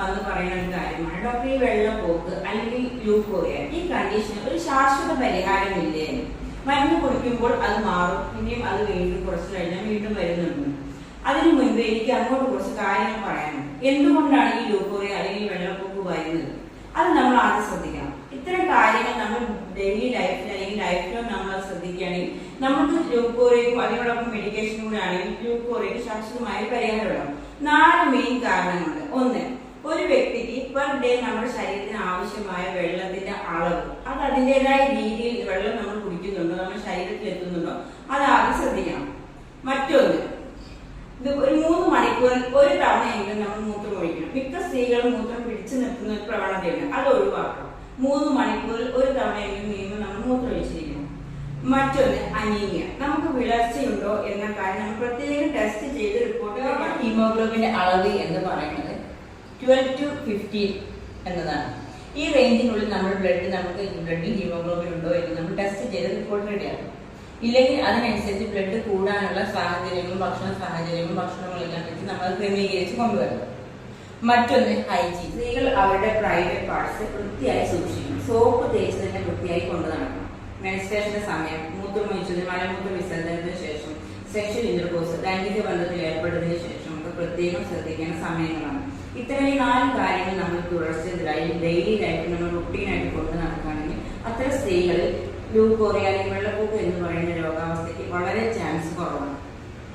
വന്ന് പറയുന്ന ഒരു കാര്യമാണ്. ഡോക്ടർ ഈ വെള്ളപ്പോക്ക് അല്ലെങ്കിൽ ഗ്ലൂക്കോറിയ ഈ കണ്ടീഷന് ഒരു ശാശ്വത പരിഹാരമില്ലേ? മരുന്ന് കുടിക്കുമ്പോൾ അത് മാറും. പിന്നെയും അത് വീണ്ടും കുറച്ച് കഴിഞ്ഞാൽ വീണ്ടും വരുന്നുണ്ട്. അതിനു മുൻപ് എനിക്ക് അങ്ങോട്ട് കുറച്ച് കാര്യങ്ങൾ പറയാനുണ്ട്. എന്തുകൊണ്ടാണ് ഈ ഗ്ലൂക്കോറിയ അല്ലെങ്കിൽ വെള്ളപ്പൊക്ക് വരുന്നത്? അത് നമ്മൾ ആദ്യം ശ്രദ്ധിക്കണം. ഇത്തരം കാര്യങ്ങൾ നമ്മൾ ഡെയിലി ലൈഫിൽ അല്ലെങ്കിൽ ലൈഫ് ലോങ് നമ്മൾ ശ്രദ്ധിക്കുകയാണെങ്കിൽ നമുക്ക് ഗ്ലൂക്കോറിയക്കും അതിനോടൊപ്പം മെഡിക്കേഷനും കൂടെ ആണെങ്കിൽ ഗ്ലൂക്കോറിയക്ക് ശാശ്വതമായ പരിഹാരം ഉണ്ടാവും നാല് മെയിൻ കാരണങ്ങളുണ്ട്. ഒന്ന് ഒരു വ്യക്തിക്ക് പെർ ഡേ നമ്മുടെ ശരീരത്തിന് ആവശ്യമായ വെള്ളത്തിന്റെ അളവ്. അത് അതിന്റെതായ രീതിയിൽ വെള്ളം നമ്മൾ കുടിക്കുന്നുണ്ടോ? നമ്മുടെ ശരീരത്തിൽ എത്തുന്നുണ്ടോ? അത് ആദ്യം ശ്രദ്ധിക്കണം. മറ്റൊന്ന് ഇത് ഒരു മൂന്ന് മണിക്കൂറിൽ ഒരു തവണയെങ്കിലും നമ്മൾ മൂത്രം ഒഴിക്കണം. മിക്ക സ്ത്രീകളും മൂത്രം പിടിച്ചു നിർത്തുന്ന ഒരു പ്രവണതയുണ്ട്. അത് ഒഴിവാക്കണം. മൂന്ന് മണിക്കൂറിൽ ഒരു തവണയെങ്കിലും നീങ്ങും നമ്മൾ മൂത്രം ഒഴിച്ചിരിക്കണം. മറ്റൊന്ന് അനീമിയ. നമുക്ക് വിളർച്ചയുണ്ടോ എന്ന കാര്യം നമ്മൾ പ്രത്യേകം ടെസ്റ്റ് ചെയ്ത് റിപ്പോർട്ട് ഹീമോഗ്ലോബിന്റെ അളവ് എന്ന് പറയുന്നത് ട്വൽവ് ടു ഫിഫ്റ്റീൻ എന്നതാണ്. ഈ റേഞ്ചിനുള്ളിൽ നമ്മുടെ ബ്ലഡ് നമുക്ക് ബ്ലഡിൽ ഹീമോഗ്ലോബിൻ ഉണ്ടോ എന്ന് നമ്മൾ ടെസ്റ്റ് ചെയ്ത് റിപ്പോർട്ട് റെഡിയാക്കും ഇല്ലെങ്കിൽ അതിനനുസരിച്ച് ബ്ലഡ് കൂടാനുള്ള സാഹചര്യങ്ങളും ഭക്ഷണ സാഹചര്യങ്ങളും ഭക്ഷണങ്ങളെല്ലാം വെച്ച് നമ്മൾ ക്രമീകരിച്ച് കൊണ്ടുവരണം. മറ്റൊന്ന് ഹൈജീൻ സ്ത്രീകൾ അവരുടെ പ്രൈവറ്റ് പാർട്സ് വൃത്തിയായി സൂക്ഷിക്കണം. സോപ്പ് തേച്ച് തന്നെ വൃത്തിയായി കൊണ്ടു നടക്കണം. മെൻസ്ട്രേഷന്റെ സമയം മൂത്രമൊഴിച്ചതിന് മലമൂത്ര വിസർജനത്തിന് ശേഷം സെക്ഷൽ ഇന്റർകോഴ്സ് ലൈംഗിക ബന്ധത്തിൽ ഏർപ്പെടുന്നതിന് ശേഷം. പ്രത്യേകം ശ്രദ്ധിക്കേണ്ട സമയങ്ങളാണ്. ഇത്തരം നാല് കാര്യങ്ങൾ നമ്മൾ തുടർച്ചയായി ഡെയിലി ലൈഫിൽ നമ്മൾ റുട്ടീനായിട്ട് കൊണ്ടു നടക്കുകയാണെങ്കിൽ അത്തരം സ്ത്രീകളിൽ ലൂക്കോറിയ അല്ലെങ്കിൽ വെള്ളപ്പൊക്ക് എന്ന് പറയുന്ന രോഗാവസ്ഥയ്ക്ക് വളരെ